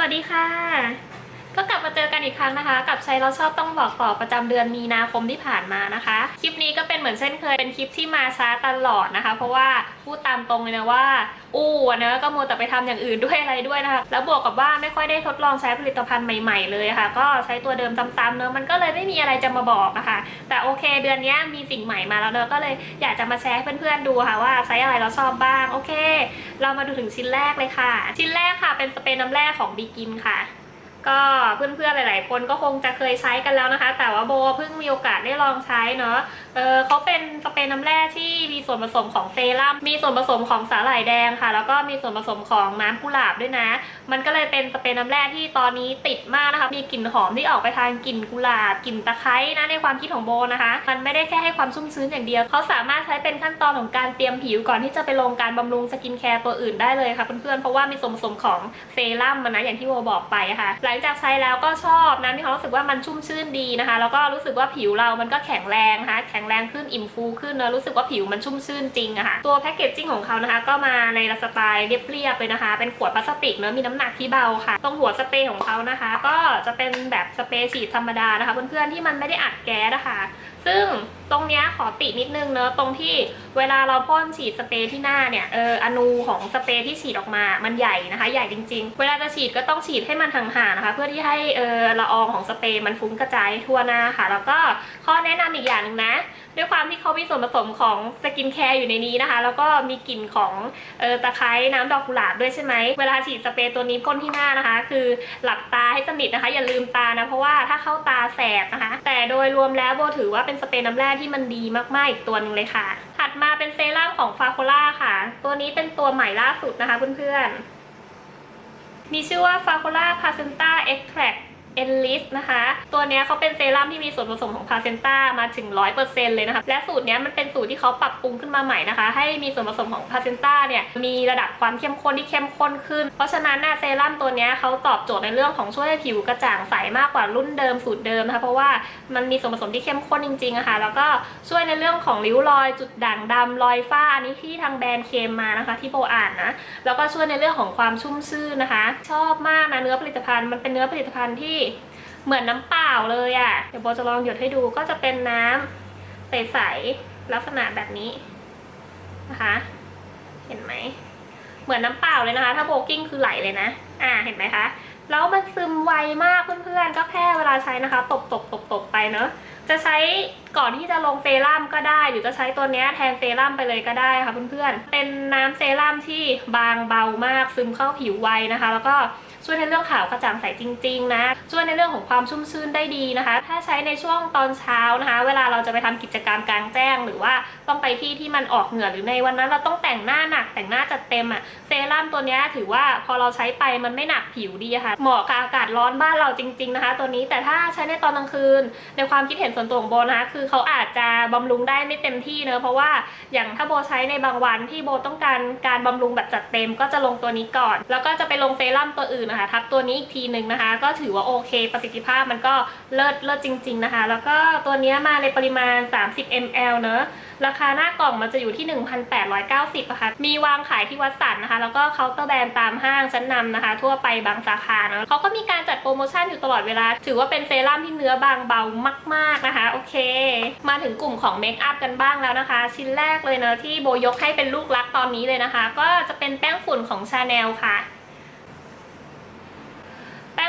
สวัสดีค่ะ ก็กลับมาเจอกันอีกครั้งนะคะ กับใช้เราชอบต้องบอกต่อประจำเดือนมีนาคมที่ผ่านมานะคะ คลิปนี้ก็เป็นเหมือนเช่นเคยเป็นคลิปที่มาช้าตลอดนะคะ เพราะว่าพูดตามตรงเลยนะว่าอู้นะก็มัวแต่ไปทำอย่างอื่นด้วยอะไรด้วยนะคะ แล้วบวกกับว่าไม่ค่อยได้ทดลองใช้ผลิตภัณฑ์ใหม่ๆเลยค่ะ ก็ใช้ตัวเดิมซ้ำๆเนอะมันก็เลยไม่มีอะไรจะมาบอกอะค่ะ แต่โอเคเดือนนี้มีสิ่งใหม่มาแล้วเนอะก็เลยอยากจะมาแชร์ให้เพื่อนๆดูค่ะว่าใช้อะไรเราชอบบ้าง โอเค เรามาดูถึงชิ้นแรกเลยค่ะ ชิ้นแรกค่ะเป็นสเปรย์น้ำแร่ของบีกินค่ะ ก็เพื่อนๆหลาย ๆ คนก็คงจะเคยใช้กันแล้วนะคะ แต่ว่าโบเพิ่งมีโอกาสได้ลองใช้เนาะเออเขาเป็นสเปรย์น้ำแร่ที่มีส่วนผสมของเซรั่มมีส่วนผสมของสาหร่ายแดงค่ะ แล้วก็มีส่วนผสมของน้ำกุหลาบด้วยนะ มันก็เลยเป็นสเปรย์น้ำแร่ที่ตอนนี้ติดมากนะคะมีกลิ่นหอมที่ออกไปทางกลิ่นกุหลาบกลิ่นตะไคร้นะในความคิดของโบนะคะ มันไม่ได้แค่ให้ความชุ่มชื้นอย่างเดียวเขาสามารถใช้เป็นขั้นตอนของการเตรียมผิวก่อนที่จะไปลงการบำรุงสกินแคร์ตัวอื่นได้เลยค่ะเพื่อนๆเพราะว่ามีส่วนผสมของเซรั่มมันนะอย่างที่โบบอกไปค่ะหลังจากใช้แล้วก็ชอบนะมีความรู้สึกว่ามันชุ่มชื่นดีนะคะ แล้วก็รู้สึกว่าผิวเรามันก็แข็งแรงนะคะ แข็งแรงขึ้นอิ่มฟูขึ้นนะรู้สึกว่าผิวมันชุ่มชื่นจริงอะค่ะ ตัวแพคเกจจิ้งของเขานะคะ ก็มาในสไตล์เรียบๆเลยนะคะ เป็นขวดพลาสติกเนอะมีน้ำหนักที่เบาค่ะ ตรงหัวสเปรย์ของเขานะคะ ก็จะเป็นแบบสเปรย์ฉีดธรรมดานะคะ เพื่อนๆที่มันไม่ได้อัดแก๊สนะคะซึ่งตรงนี้ขอตินิดนึงเนอะตรงที่เวลาเราพ่นฉีดสเปรย์ที่หน้าเนี่ยเอออนูของสเปรย์ที่ฉีดออกมามันใหญ่นะคะ ใหญ่จริง ๆ เวลาจะฉีดก็ต้องฉีดให้มันห่างๆนะคะ เพื่อที่ให้เออละอองของสเปรย์มันฟุ้งกระจายทั่วหน้าค่ะ แล้วก็ข้อแนะนำอีกอย่างหนึ่งนะ ด้วยความที่เขามีส่วนผสมของสกินแคร์อยู่ในนี้นะคะ แล้วก็มีกลิ่นของเออตะไคร้น้ำดอกกุหลาบด้วยใช่ไหมเวลาฉีดสเปรย์ตัวนี้พ่นที่หน้านะคะ คือหลับตาให้สนิทนะคะ อย่าลืมตานะเพราะว่าถ้าเข้าตาแสบนะคะ แต่โดยรวมแล้วโบถือว่าเป็นสเปรย์น้ำแร่ที่มันดีมากๆอีกตัวหนึ่งเลยค่ะ ถัดมาเป็นเซรั่มของฟาโคล่าค่ะ ตัวนี้เป็นตัวใหม่ล่าสุดนะคะเพื่อนๆมีชื่อว่า f a c o l a p a c e n t a Extract Enlist นะคะ ตัวเนี้ยเขาเป็นเซรั่มที่มีส่วนผสมของพาเซนต้ามาถึง 100%เลยนะคะ และสูตรเนี้ยมันเป็นสูตรที่เขาปรับปรุงขึ้นมาใหม่นะคะ ให้มีส่วนผสมของพาเซนต้าเนี่ยมีระดับความเข้มข้นที่เข้มข้นขึ้น เพราะฉะนั้นนะเซรั่มตัวเนี้ยเขาตอบโจทย์ในเรื่องของช่วยให้ผิวกระจ่างใสมากกว่ารุ่นเดิมสูตรเดิมนะคะ เพราะว่ามันมีส่วนผสมที่เข้มข้นจริงๆอะค่ะแล้วก็ช่วยในเรื่องของริ้วรอยจุดด่างดำรอยฝ้าอันนี้ที่ทางแบรนด์เคมมานะคะ ที่โบอ่านนะ แล้วก็ช่วยในเรื่องของความชุ่มชื่นนะคะ ชอบมากนะเนื้อผลิตภัณฑ์มันเป็นเนื้อผลิตภัณฑ์ที่ เหมือนน้ำเปล่าเลยอะ่ะ เดี๋ยวโบจะลองหยดให้ดูก็จะเป็นน้ำใสๆลักษณะแบบนี้นะคะ เห็นไหม เหมือนน้ำเปล่าเลยนะคะ ถ้าโบกิ้งคือไหลเลยนะ อ่า เห็นไหมคะ แล้วมันซึมไวมากเพื่อนๆ ก็แค่เวลาใช้นะคะ ตบตบตบตบไปเนอะจะใช้ก่อนที่จะลงเซรั่มก็ได้ หรือจะใช้ตัวนี้แทนเซรั่มไปเลยก็ได้ค่ะเพื่อนๆ เป็นน้ำเซรั่มที่บางเบามากซึมเข้าผิวไวนะคะ แล้วก็ ช่วยในเรื่องขาวกระจ่างใสจริง ๆ นะ ช่วยในเรื่องของความชุ่มชื่นได้ดีนะคะ ถ้าใช้ในช่วงตอนเช้านะคะ เวลาเราจะไปทำกิจกรรมกลางแจ้ง หรือว่าต้องไปที่ที่มันออกเหงื่อหรือในวันนั้นเราต้องแต่งหน้าหนักแต่งหน้าจัดเต็มอะเซรั่มตัวนี้ถือว่าพอเราใช้ไปมันไม่หนักผิวดีะค่ะ เหมาะกับอากาศร้อนบ้านเราจริง ๆนะคะ ตัวนี้แต่ถ้าใช้ในตอนกลางคืน ในความคิดเห็นส่วนตัวของโบนะคะคือเขาอาจจะบำรุงได้ไม่เต็มที่เนอะเพราะว่าอย่างถ้าโบใช้ในบางวันที่โบต้องการการบำรุงแบบจัดเต็ม ก็จะลงตัวนี้ก่อน แล้วก็จะไปลงเซรั่มตัวอื่นนะคะทับตัวนี้อีกทีหนึ่งนะคะ ก็ถือว่าโอเค ประสิทธิภาพมันก็เลิศเลิศจริง ๆนะคะ แล้วก็ตัวนี้มาในปริมาณ 30 ml เนอะราคาหน้ากล่องมันจะอยู่ที่ 1,890อะคะมีวางขายที่วัดสันนะคะ แล้วก็เคาน์เตอร์แบรนด์ตามห้างชั้นนำนะคะ ทั่วไปบางสาขาเนอะเขาก็มีการจัดโปรโมชั่นอยู่ตลอดเวลา ถือว่าเป็นเซรั่มที่เนื้อบางเบามาก ๆนะคะ โอเค มาถึงกลุ่มของเมคอัพกันบ้างแล้วนะคะ ชิ้นแรกเลยเนอะที่โบยกให้เป็นลูกรักตอนนี้เลยนะคะ ก็จะเป็นแป้งฝุ่นของชาแนลค่ะ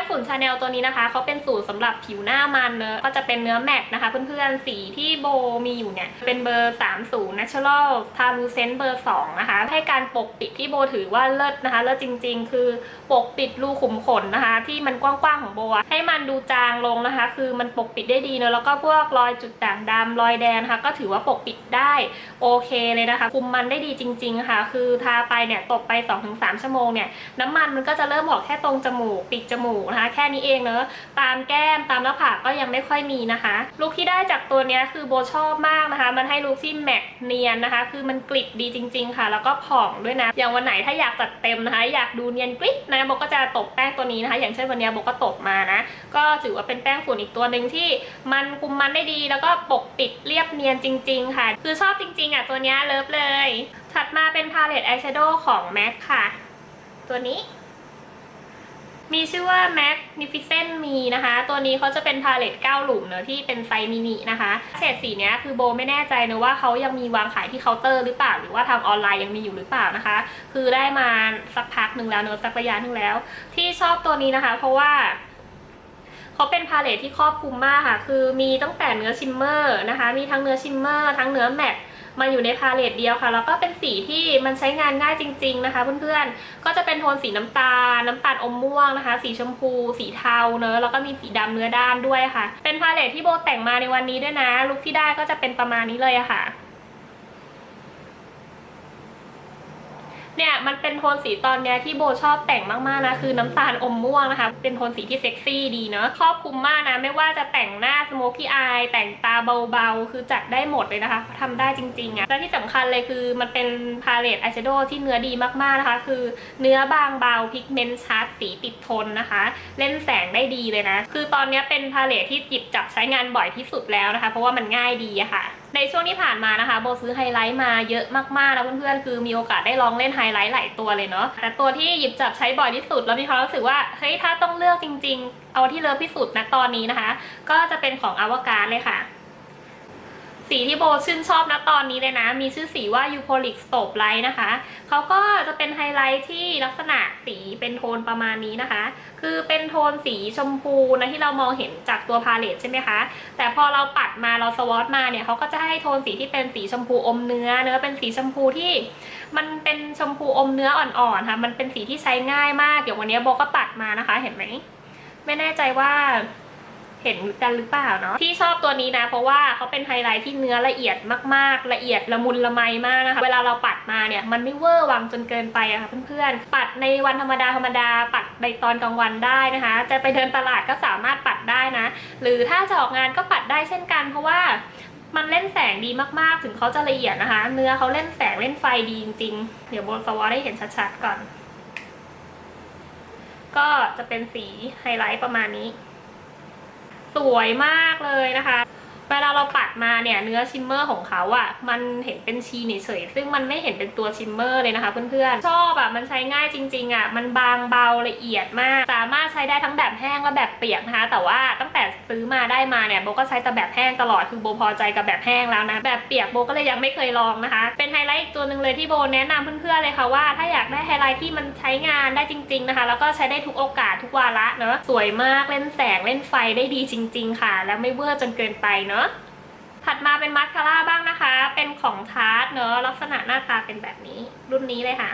ฝุ่นชาแนลตัวนี้นะคะเขาเป็นสูตรสำหรับผิวหน้ามันเนอะก็จะเป็นเนื้อแมตต์นะคะ เพื่อนๆสีที่โบมีอยู่เนี่ย เป็นเบอร์ 30 Natural Translucent เบอร์ 2 นะคะ ให้การปกปิดที่โบถือว่าเลิศนะคะ เลิศจริง ๆ คือปกปิดรูขุมขนนะคะ ที่มันกว้างๆของโบให้มันดูจางลงนะคะ คือมันปกปิดได้ดีเนอะแล้วก็พวกรอยจุดด่างดำรอยแดงนะคะก็ถือว่าปกปิดได้โอเคเลยนะคะ คุมมันได้ดีจริง ๆ ค่ะ คือทาไปเนี่ยตบไป 2-3 ชั่วโมงเนี่ยน้ำมันมันก็จะเริ่มออกแค่ตรงจมูกปีกจมูกนะคะแค่นี้เองเนอะตามแก้มตามหน้าผากก็ยังไม่ค่อยมีนะคะลุคที่ได้จากตัวนี้คือโบชอบมากนะคะ มันให้ลุคที่แมตต์เนียนนะคะ คือมันกริบดีจริง ๆ ค่ะ แล้วก็ผ่องด้วยนะ อย่างวันไหนถ้าอยากจัดเต็มนะคะ อยากดูเนียนกริบนะโบก็จะตบแป้งตัวนี้นะคะ อย่างเช่นวันนี้โบก็ตบมานะ ก็ถือว่าเป็นแป้งฝุ่นอีกตัวหนึ่งที่มันคุมมันได้ดี แล้วก็ปกปิดเรียบเนียนจริง ๆ ค่ะ คือชอบจริง ๆอะตัวนี้เลิฟเลย ถัดมาเป็นพาเลตอายแชโดว์ของ MAC ค่ะ ตัวนี้ มีชื่อว่า Magnificent Me นะคะ ตัวนี้เขาจะเป็นพาเลต9หลุมเนอะที่เป็นไซส์มินินะคะ เฉดสีเนี้ยคือโบไม่แน่ใจนะว่าเขายังมีวางขายที่เคาน์เตอร์หรือเปล่า หรือว่าทางออนไลน์ยังมีอยู่หรือเปล่านะคะ คือได้มาสักพักหนึ่งแล้วเนอะสักระยะหนึ่งแล้ว ที่ชอบตัวนี้นะคะ เพราะว่าเขาเป็นพาเลทที่ครอบคลุมมากค่ะ คือมีตั้งแต่เนื้อชิมเมอร์นะคะ มีทั้งเนื้อชิมเมอร์ ทั้งเนื้อแมตต์ มาอยู่ในพาเลตเดียวค่ะ แล้วก็เป็นสีที่มันใช้งานง่ายจริง ๆ นะคะเพื่อนๆ ก็จะเป็นโทนสีน้ำตาล น้ำตาลอมม่วงนะคะ สีชมพู สีเทาเนอะแล้วก็มีสีดำเนื้อด้านด้วยค่ะ เป็นพาเลตที่โบแต่งมาในวันนี้ด้วยนะลุคที่ได้ก็จะเป็นประมาณนี้เลยอะค่ะ เนี่ยมันเป็นโทนสีตอนเนี้ยที่โบชอบแต่งมากๆนะคือน้ำตาลอมม่วงนะคะ เป็นโทนสีที่เซ็กซี่ดีเนาะครอบคลุมมากนะ ไม่ว่าจะแต่งหน้าสโมกี้อายแต่งตาเบาๆ คือจัดได้หมดเลยนะคะทำได้จริงๆอะและที่สำคัญเลยคือมันเป็นพาเลตอายแชโดว์ที่เนื้อดีมากๆนะคะ คือเนื้อบางเบาพิกเมนต์ชัดสีติดทนนะคะ เล่นแสงได้ดีเลยนะ คือตอนนี้เป็นพาเลตที่หยิบจับใช้งานบ่อยที่สุดแล้วนะคะ เพราะว่ามันง่ายดีอะค่ะ ในช่วงที่ผ่านมานะคะโบซื้อไฮไลท์มาเยอะมากๆแล้วเพื่อนๆคือมีโอกาสได้ลองเล่นไฮไลท์หลายตัวเลยเนาะแต่ตัวที่หยิบจับใช้บ่อยที่สุดแล้วมีความรู้สึกว่าเฮ้ยถ้าต้องเลือกจริง ๆ เอาที่เลิฟที่สุดนะตอนนี้นะคะ ก็จะเป็นของอวกาศเลยค่ะ สีที่โบชื่นชอบนะตอนนี้เลยนะ มีชื่อสีว่า u p o l i c Stop Light นะคะ เขาก็จะเป็นไฮไลท์ที่ลักษณะสีเป็นโทนประมาณนี้นะคะ คือเป็นโทนสีชมพูนะที่เรามองเห็นจากตัวพาเลตใช่ไหมคะ แต่พอเราปัดมาเราสวอตมาเนี่ยเขาก็จะให้โทนสีที่เป็นสีชมพูอมเนื้อ เนื้อเป็นสีชมพูที่ มันเป็นชมพูอมเนื้ออ่อนๆค่ะ มันเป็นสีที่ใช้ง่ายมากอย่างวันนี้โบก็ปัดมานะคะ เห็นไหม ไม่แน่ใจว่า เห็นกันหรือเปล่าเนาะที่ชอบตัวนี้นะ เพราะว่าเขาเป็นไฮไลท์ที่เนื้อละเอียดมากๆ ละเอียดละมุนละไมมากนะคะเวลาเราปัดมาเนี่ยมันไม่เวอร์วังจนเกินไปอะค่ะเพื่อนๆปัดในวันธรรมดาธรรมดาปัดในตอนกลางวันได้นะคะ จะไปเดินตลาดก็สามารถปัดได้นะ หรือถ้าจะออกงานก็ปัดได้เช่นกัน เพราะว่ามันเล่นแสงดีมากๆ ถึงเขาจะละเอียดนะคะ เนื้อเขาเล่นแสงเล่นไฟดีจริงๆ เดี๋ยวโบนสวอตให้เห็นชัดๆก่อน ก็จะเป็นสีไฮไลท์ประมาณนี้ สวยมากเลยนะคะ เวลาเราปัดมาเนี่ยเนื้อชิมเมอร์ของเขาอะ่ะมันเห็นเป็นชีนเฉยซึ่งมันไม่เห็นเป็นตัวชิมเมอร์เลยนะคะเพื่อนๆชอบอะ่ะมันใช้ง่ายจริงๆอะ่ะมันบางเบาละเอียดมาก สามารถใช้ได้ทั้งแบบแห้งและแบบเปียกนะคะแต่ว่าตั้งแต่ซื้อมาได้มาเนี่ยโบก็ใช้แต่แบบแห้งตลอดคือโบพอใจกับแบบแห้งแล้วนะแบบเปียกโบก็เลยยังไม่เคยลองนะคะ เป็นไฮไลท์อีกตัวหนึ่งเลยที่โบแนะนำเพื่อนๆเลยค่ะว่าถ้าอยากได้ไฮไลท์ที่มันใช้งานได้จริง ๆนะคะ แล้วก็ใช้ได้ทุกโอกาสทุกวาระเนอะสวยมากเล่นแสงเล่นไฟได้ดีจริง ๆ ค่ะ แล้วไม่เวอร์จนเกินไปเนาะถัดมาเป็นมัสคาร่าบ้างนะคะ เป็นของทาร์ตเนอะลักษณะหน้าตาเป็นแบบนี้ รุ่นนี้เลยค่ะ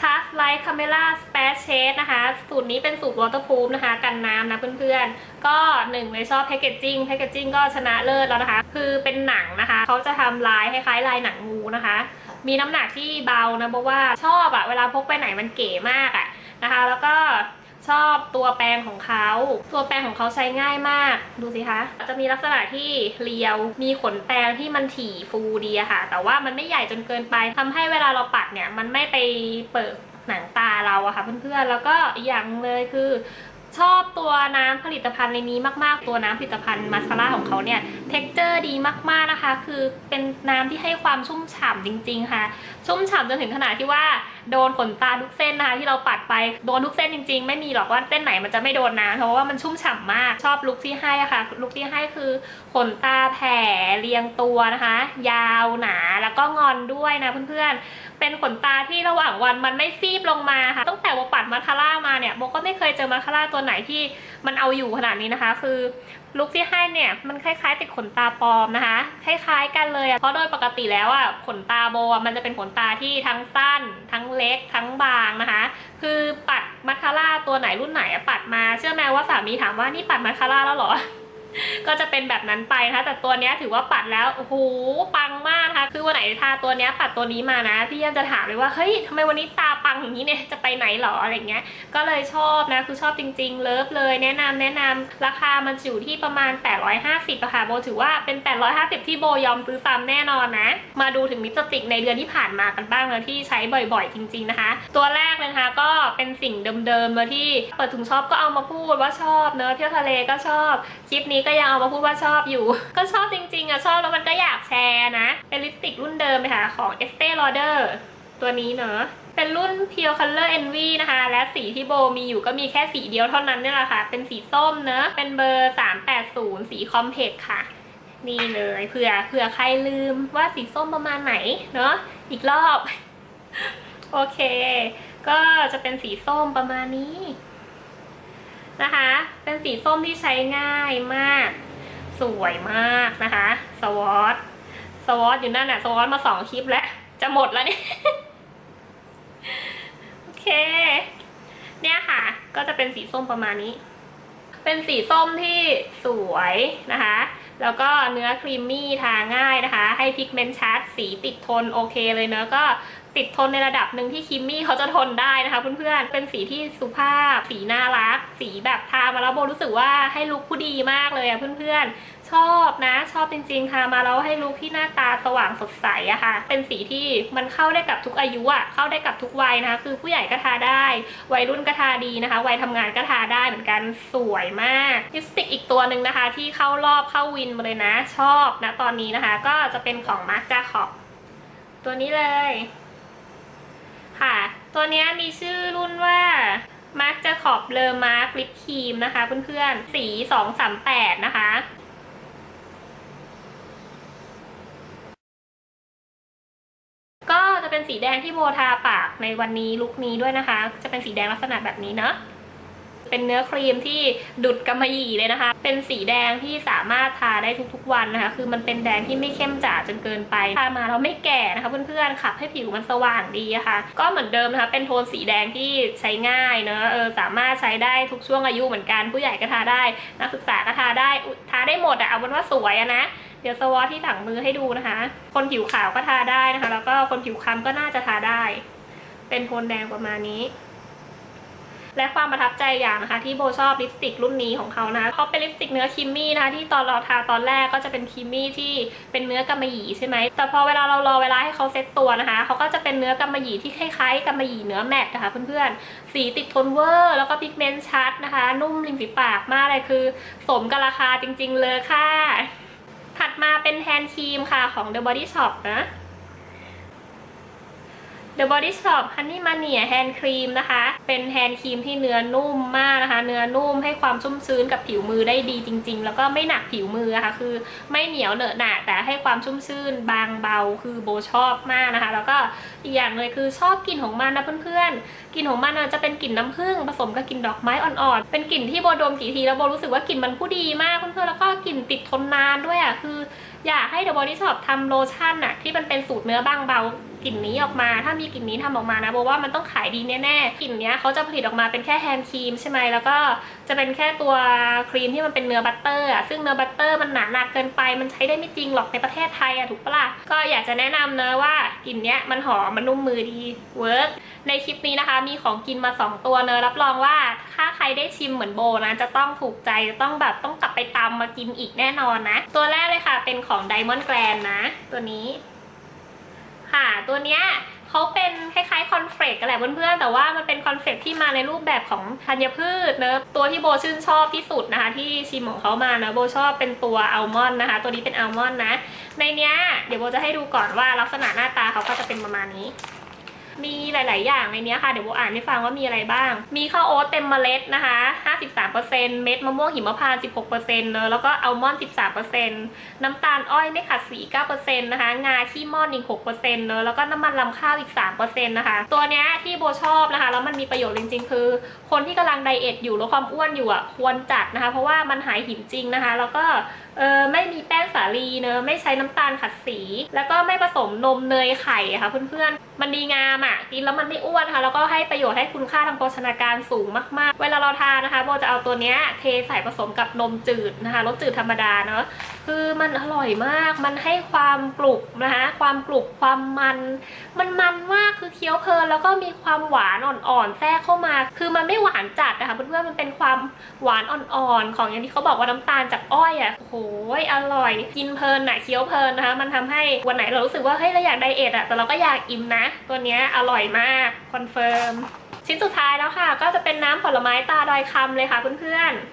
ทาร์ตไลท์คาเมล่าสเปซเชดนะคะ สูตรนี้เป็นสูตรวอเตอร์พูฟนะคะ กันน้ำนะเพื่อนๆ ก็หนึ่งเลยชอบแพคเกจจิ้งแพคเกจจิ้งก็ชนะเลิศแล้วนะคะ คือเป็นหนังนะคะ เขาจะทำลายคล้ายๆลายหนังงูนะคะ มีน้ำหนักที่เบานะเพราะว่าชอบอะเวลาพกไปไหนมันเก๋มากอะนะคะ แล้วก็ ชอบตัวแปรงของเขา ตัวแปรงของเขาใช้ง่ายมาก ดูสิคะ จะมีลักษณะที่เรียว มีขนแปรงที่มันถี่ฟูดีอะค่ะ แต่ว่ามันไม่ใหญ่จนเกินไปทำให้เวลาเราปัดเนี่ย มันไม่ไปเปิดหนังตาเราอะค่ะเพื่อนๆ แล้วก็อย่างเลยคือ ชอบตัวน้ำผลิตภัณฑ์ในนี้มาก ๆ ตัวน้ำผลิตภัณฑ์มาสคาร่าของเขาเนี่ยเท็กเจอร์ดีมากๆนะคะ คือเป็นน้ำที่ให้ความชุ่มฉ่ำจริง ๆ ค่ะ ชุ่มฉ่ำจนถึงขนาดที่ว่าโดนขนตาทุกเส้นนะคะที่เราปัดไปโดนทุกเส้นจริง ๆ ไม่มีหรอกว่าเส้นไหนมันจะไม่โดนน้ำเพราะว่ามันชุ่มฉ่ำมากชอบลุคที่ให้อะค่ะลุคที่ให้คือขนตาแผ่เรียงตัวนะคะ ยาวหนาแล้วก็งอนด้วยนะเพื่อนๆ เป็นขนตาที่ระหว่างวันมันไม่ฟีบลงมาค่ะตั้งแต่โบปัดมาคาร่ามาเนี่ยโบก็ไม่เคยเจอมาคาร่าตัวไหนที่มันเอาอยู่ขนาดนี้นะคะ คือลุคที่ให้เนี่ยมันคล้ายๆ ติดขนตาปลอมนะคะ คล้ายๆ กันเลยเพราะโดยปกติแล้วอะขนตาโบอะมันจะเป็นขนตาที่ทั้งสั้น ทั้งเล็ก ทั้งบางนะคะ คือปัดมาคาร่าตัวไหนรุ่นไหนปัดมา เชื่อไหมว่าสามีถามว่านี่ปัดมาคาร่าแล้วหรอ ก็จะเป็นแบบนั้นไปนะคะแต่ตัวนี้ถือว่าปัดแล้วโอ้โหปังมากนะคะคือวันไหนทาตัวนี้ปัดตัวนี้มานะพี่ยังจะถามเลยว่าเฮ้ยทำไมวันนี้ตาปังอย่างนี้เนี่ยจะไปไหนหรออะไรเงี้ย ก็เลยชอบนะคือชอบจริง ๆ เลิฟเลยแนะนำแนะนำราคามันอยู่ที่ประมาณ 850อะค่ะโบถือว่าเป็น 850 ที่โบยอมซื้อซ้ำแน่นอนนะ มาดูถึงลิปสติกในเดือนที่ผ่านมากันบ้างนะที่ใช้บ่อยๆ จริง ๆนะคะ ตัวแรกเลยนะคะก็เป็นสิ่งเดิมๆเลยที่เปิดถุงชอบก็เอามาพูดว่าชอบเนอะเที่ยวทะเลก็ชอบคลิปนี้ก็ยังเอามาพูดว่าชอบอยู่ ก็ชอบจริงๆอะชอบแล้วมันก็อยากแชร์นะ เป็นลิปสติกรุ่นเดิมเลยค่ะของ Estee Lauder ตัวนี้เนอะเป็นรุ่น Pure Color Envy นะคะ และสีที่โบมีอยู่ก็มีแค่สีเดียวเท่านั้นเนี่ยแหละค่ะ เป็นสีส้มเนอะเป็นเบอร์ 380 สีคอมเพกค่ะ นี่เลยเผื่อเผื่อใครลืมว่าสีส้มประมาณไหนเนาะอีกรอบ โอเค ก็จะเป็นสีส้มประมาณนี้ นะคะ เป็นสีส้มที่ใช้ง่ายมาก สวยมากนะคะ สวอตสวอตอยู่นั่นน่ะ สวอตมาสองคลิปแล้ว จะหมดแล้วเนี่ย โอเค เนี่ยค่ะ ก็จะเป็นสีส้มประมาณนี้ เป็นสีส้มที่สวยนะคะ แล้วก็เนื้อครีมมี่ทาง่ายนะคะ ให้พิกเมนต์ชัด สีติดทนโอเคเลยเนอะก็ ติดทนในระดับหนึ่งที่ครีมมี่เขาจะทนได้นะคะเพื่อนๆ เป็นสีที่สุภาพ สีน่ารัก สีแบบทามาแล้วโบรู้สึกว่าให้ลุคผู้ดีมากเลยอะเพื่อนๆ ชอบนะชอบจริงๆทามาแล้วให้ลุคที่หน้าตาสว่างสดใสอะค่ะ เป็นสีที่มันเข้าได้กับทุกอายุอะเข้าได้กับทุกวัยนะคะ คือผู้ใหญ่ก็ทาได้ วัยรุ่นก็ทาดีนะคะ วัยทำงานก็ทาได้เหมือนกันสวยมากลิปสติกอีกตัวหนึ่งนะคะ ที่เข้ารอบเข้าวินมาเลยนะ ชอบนะตอนนี้นะคะ ก็จะเป็นของมาร์ j จาคอบตัวนี้เลย ค่ะ ตัวนี้มีชื่อรุ่นว่ามาร์ j จะขอบเลอมาร์ลิปครีมนะคะเพื่อนๆ สี 238 นะคะก็จะเป็นสีแดงที่โบทาปากในวันนี้ลุคนี้ด้วยนะคะ จะเป็นสีแดงลักษณะแบบนี้เนาะ เป็นเนื้อครีมที่ดุดกำมะหยี่เลยนะคะ เป็นสีแดงที่สามารถทาได้ทุกๆวันนะคะ คือมันเป็นแดงที่ไม่เข้มจ๋าจนเกินไป ทามาแล้วไม่แก่นะคะเพื่อนๆขับให้ผิวมันสว่างดีะคะ่ะก็เหมือนเดิมนะคะ เป็นโทนสีแดงที่ใช้ง่ายเนอะเออสามารถใช้ได้ทุกช่วงอายุเหมือนกันผู้ใหญ่ก็ทาได้ นักศึกษาก็ทาได้ทาได้หมดอะเอาเป็นว่าสวยอะนะเดี๋ยวสวอที่หลังมือให้ดูนะคะ คนผิวขาวก็ทาได้นะคะ แล้วก็คนผิวคล้ำก็น่าจะทาได้ เป็นโทนแดงประมาณนี้ และความประทับใจอย่างนะคะ ที่โบชอบลิปสติกรุ่นนี้ของเขานะเขาเป็นลิปสติกเนื้อครีมมี่นะคะที่ตอนเราทาตอนแรกก็จะเป็นครีมมี่ที่เป็นเนื้อกำมะหยี่ใช่ไหมแต่พอเวลาเรารอเวลาให้เขาเซ็ตตัวนะคะเขาก็จะเป็นเนื้อกำมะหยี่ที่คล้ายๆกำมะหยี่เนื้อแมตต์นะคะเพื่อนๆสีติดทนเวอร์ แล้วก็พิกเมนต์ชัดนะคะ นุ่มริมฝีปากมากเลยคือ สมกับราคาจริง ๆ เลยค่ะถัดมาเป็นแฮนด์ครีมค่ะของ The Body Shop นะ The Body Shop Honey Mania Hand Cream นะคะ เป็นแฮนด์ครีมที่เนื้อนุ่มมากนะคะ เนื้อนุ่มให้ความชุ่มชื้นกับผิวมือได้ดีจริง ๆ แล้วก็ไม่หนักผิวมือะค่ะ คือไม่เหนียวเหนอะหนะแต่ให้ความชุ่มชื้นบางเบาคือโบชอบมากนะคะ แล้วก็อีกอย่างเลยคือชอบกลิ่นของมันนะเพื่อนๆ กลิ่นของมันจะเป็นกลิ่นน้ำผึ้งผสมกับกลิ่นดอกไม้อ่อนๆ เป็นกลิ่นที่โบดมกี่ทีแล้วโบรู้สึกว่ากลิ่นมันผู้ดีมากเพื่อนๆ แล้วก็กลิ่นติดทนนานด้วยอะ คือ อยากให้ The Body Shop ทำโลชั่นอะที่มันเป็นสูตรเนื้อบางเบา กลิ่นนี้ออกมา ถ้ามีกลิ่นนี้ทำออกมานะโบว่ามันต้องขายดีแน่ๆกลิ่นเนี้ยเขาจะผลิตออกมาเป็นแค่แฮนด์ครีมใช่ไหมแล้วก็จะเป็นแค่ตัวครีมที่มันเป็นเนื้อบัตเตอร์อะซึ่งเนื้อบัตเตอร์มันหนาหนักเกินไปมันใช้ได้ไม่จริงหรอกในประเทศไทยอะถูกปะล่ะก็อยากจะแนะนำเนอะว่ากลิ่นเนี้ยมันหอมมันนุ่มมือดีเวิร์กในคลิปนี้นะคะ มีของกินมา 2 ตัวเนอะรับรองว่าถ้าใครได้ชิมเหมือนโบนะจะต้องถูกใจจะต้องแบบต้องกลับไปตามมากินอีกแน่นอนนะ ตัวแรกเลยค่ะเป็นของ Diamond Grand นะ ตัวนี้ ค่ะ ตัวเนี้ยเขาเป็นคล้ายๆคอนเฟลกกันแหละเพื่อนๆ แต่ว่ามันเป็นคอนเฟลกที่มาในรูปแบบของธัญพืชเนอะตัวที่โบชื่นชอบที่สุดนะคะ ที่ชิมของเขามานะโบชอบเป็นตัวอัลมอนด์นะคะ ตัวนี้เป็นอัลมอนด์นะ ในเนี้ยเดี๋ยวโบจะให้ดูก่อนว่าลักษณะหน้าตาเขาก็จะเป็นประมาณนี้ มีหลาย ๆ อย่างในนี้ค่ะ เดี๋ยวโบอ่านให้ฟังว่ามีอะไรบ้าง มีข้าวโอ๊ตเต็มเมล็ดนะคะ 53%เม็ดมะม่วงหิมพานต์16%เนอะแล้วก็อัลมอนด์13%น้ำตาลอ้อยไม่ขัดสี9%นะคะ งาขี้ม่อนอีก6%เนอะแล้วก็น้ำมันลำข้าวอีก3%นะคะ ตัวเนี้ยที่โบชอบนะคะ แล้วมันมีประโยชน์จริง ๆ คือ คนที่กำลังไดเอทอยู่ลดความอ้วนอยู่อะควรจัดนะคะ เพราะว่ามันหายหิวจริงนะคะ แล้วก็เออไม่มีแป้งสาลีเนอะไม่ใช้น้ำตาลขัดสี แล้วก็ไม่ผสมนมเนยไข่ค่ะเพื่อนๆ มันดีงามอะกินแล้วมันไม่อ้วนค่ะแล้วก็ให้ประโยชน์ให้คุณค่าทางโภชนาการสูงมากๆ เวลาเราทานนะคะโบจะเอาตัวเนี้ยเทใส่ผสมกับนมจืดนะคะรสจืดธรรมดาเนอะ คือมันอร่อยมาก มันให้ความกรุบนะคะความกรุบความมัน มันมันมากคือเคี้ยวเพลินแล้วก็มีความหวานอ่อนๆแทรกเข้ามา คือมันไม่หวานจัดนะคะเพื่อนๆมันเป็นความหวานอ่อนๆของอย่างที่เขาบอกว่าน้ำตาลจากอ้อยอะโอ้โหอร่อย กินเพลินอะเคี้ยวเพลินนะคะมันทำให้วันไหนเรารู้สึกว่าเฮ้ยเราอยากไดเอทอะแต่เราก็อยากอิ่มนะ ตัวเนี้ยอร่อยมากคอนเฟิร์มชิ้นสุดท้ายแล้วค่ะ ก็จะเป็นน้ำผลไม้ตาดอยคำเลยค่ะเพื่อนๆ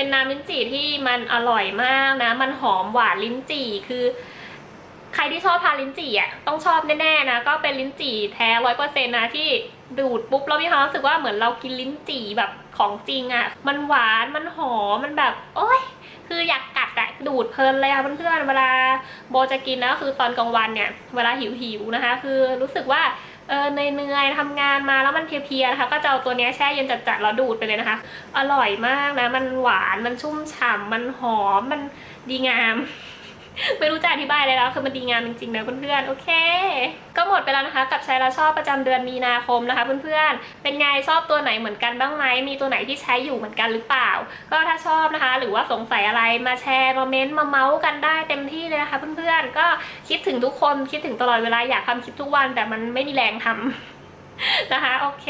เป็นน้ำลิ้นจี่ที่มันอร่อยมากนะ มันหอมหวานลิ้นจี่คือใครที่ชอบทานลิ้นจี่อะต้องชอบแน่ๆนะ ก็เป็นลิ้นจี่แท้ร้อยเปอร์เซ็นต์นะที่ดูดปุ๊บเรามีความรู้สึกว่าเหมือนเรากินลิ้นจี่แบบของจริงอะ มันหวานมันหอมมันแบบโอ๊ยคืออยากกัดอะดูดเพลินเลยอะเพื่อนๆเวลาโบจะกินนะคือตอนกลางวันเนี่ย เวลาหิวๆนะคะ คือรู้สึกว่า เออเหนื่อยๆทำงานมาแล้วมันเพลียๆนะคะก็จะเอาตัวนี้แช่เย็นจัดๆแล้วดูดไปเลยนะคะ อร่อยมากนะมันหวานมันชุ่มฉ่ำมันหอมมันดีงาม ไม่รู้จะอธิบายเลยแล้วคือมันดีงามจริงๆนะเพื่อนๆโอเค ก็หมดไปแล้วนะคะ กับใช้ล้วชอบประจำเดือนมีนาคมนะคะ เพื่อนๆเป็นไงชอบตัวไหนเหมือนกันบ้างไหมมีตัวไหนที่ใช้อยู่เหมือนกันหรือเปล่า ก็ถ้าชอบนะคะ หรือว่าสงสัยอะไรมาแชร์มาเม้นต์มาเมาส์กันได้เต็มที่เลยนะคะ เพื่อนๆก็คิดถึงทุกคนคิดถึงตลอดเวลาอยากทำคลิปทุกวัน แต่มันไม่มีแรงทำ นะคะโอเค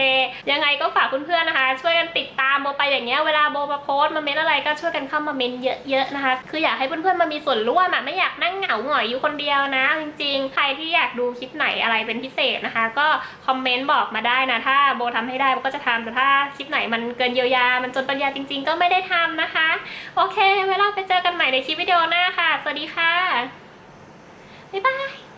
ยังไงก็ฝากเพื่อนๆนะคะ ช่วยกันติดตามโบไปอย่างเงี้ยเวลาโบมาโพสต์มาเม้นอะไรก็ช่วยกันเข้ามาเม้นเยอะๆนะคะ คืออยากให้เพื่อนๆมามีส่วนร่วมอะไม่อยากนั่งเหงาหงอยอยู่คนเดียวนะ จริงๆ ใครที่อยากดูคลิปไหนอะไรเป็นพิเศษนะคะ ก็คอมเมนต์บอกมาได้นะถ้าโบทำให้ได้โบก็จะทำแต่ถ้าคลิปไหนมันเกินเยียวยา มันจนปัญญาจริง ๆ ก็ไม่ได้ทำนะคะ โอเคไว้เราไปเจอกันใหม่ในคลิปวิดีโอหน้าค่ะ สวัสดีค่ะบ๊ายบาย